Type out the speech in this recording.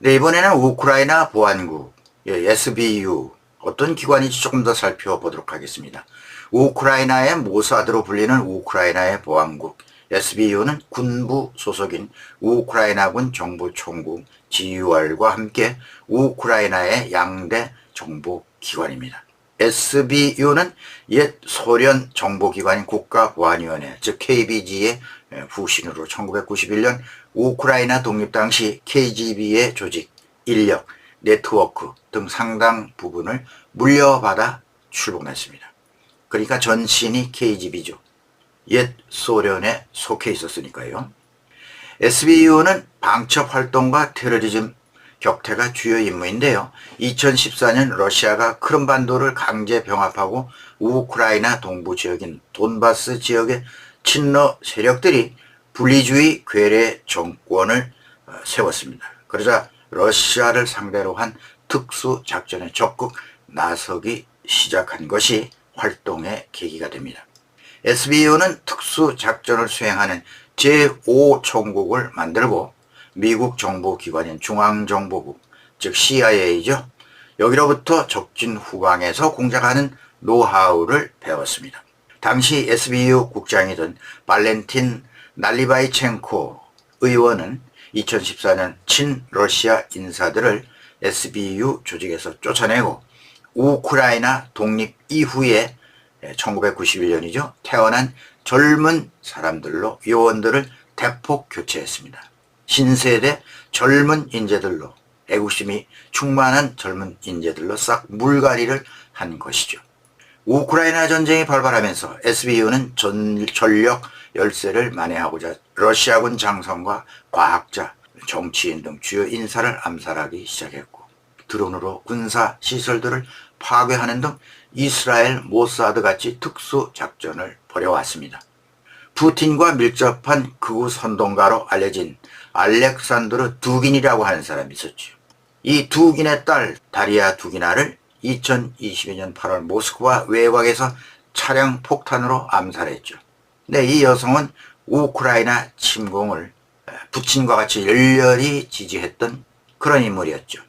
네, 이번에는 우크라이나 보안국, 예, SBU, 어떤 기관인지 조금 더 살펴보도록 하겠습니다. 우크라이나의 모사드로 불리는 우크라이나의 보안국, SBU는 군부 소속인 우크라이나군 정보총국 GUR과 함께 우크라이나의 양대 정보 기관입니다. SBU는 옛 소련 정보기관인 국가보안위원회, 즉 KBG의 후신으로 1991년 우크라이나 독립 당시 KGB의 조직, 인력, 네트워크 등 상당 부분을 물려받아 출범했습니다. 그러니까 전신이 KGB죠. 옛 소련에 속해 있었으니까요. SBU는 방첩 활동과 테러리즘 격퇴가 주요 임무인데요. 2014년 러시아가 크림반도를 강제 병합하고 우크라이나 동부 지역인 돈바스 지역의 친러 세력들이 분리주의 괴뢰 정권을 어, 세웠습니다. 그러자 러시아를 상대로 한 특수 작전에 적극 나서기 시작한 것이 활동의 계기가 됩니다. SBU는 특수 작전을 수행하는 제5총국을 만들고 미국 정보기관인 중앙정보국, 즉 CIA죠. 여기로부터 적진 후방에서 공작하는 노하우를 배웠습니다. 당시 SBU 국장이던 발렌틴 날리바이첸코 의원은 2014년 친러시아 인사들을 SBU 조직에서 쫓아내고 우크라이나 독립 이후에 1991년이죠. 태어난 젊은 사람들로 요원들을 대폭 교체했습니다. 신세대 젊은 인재들로 애국심이 충만한 젊은 인재들로 싹 물갈이를 한 것이죠. 우크라이나 전쟁이 발발하면서 SBU는 전, 전력 열세를 만회하고자 러시아군 장성과 과학자, 정치인 등 주요 인사를 암살하기 시작했고 드론으로 군사 시설들을 파괴하는 등 이스라엘 모사드 같이 특수 작전을 벌여왔습니다. 푸틴과 밀접한 극우 선동가로 알려진 알렉산드르 두긴이라고 하는 사람이 있었죠. 이 두긴의 딸 다리아 두기나를 2022년 8월 모스크바 외곽에서 차량 폭탄으로 암살했죠. 네, 이 여성은 우크라이나 침공을 부친과 같이 열렬히 지지했던 그런 인물이었죠.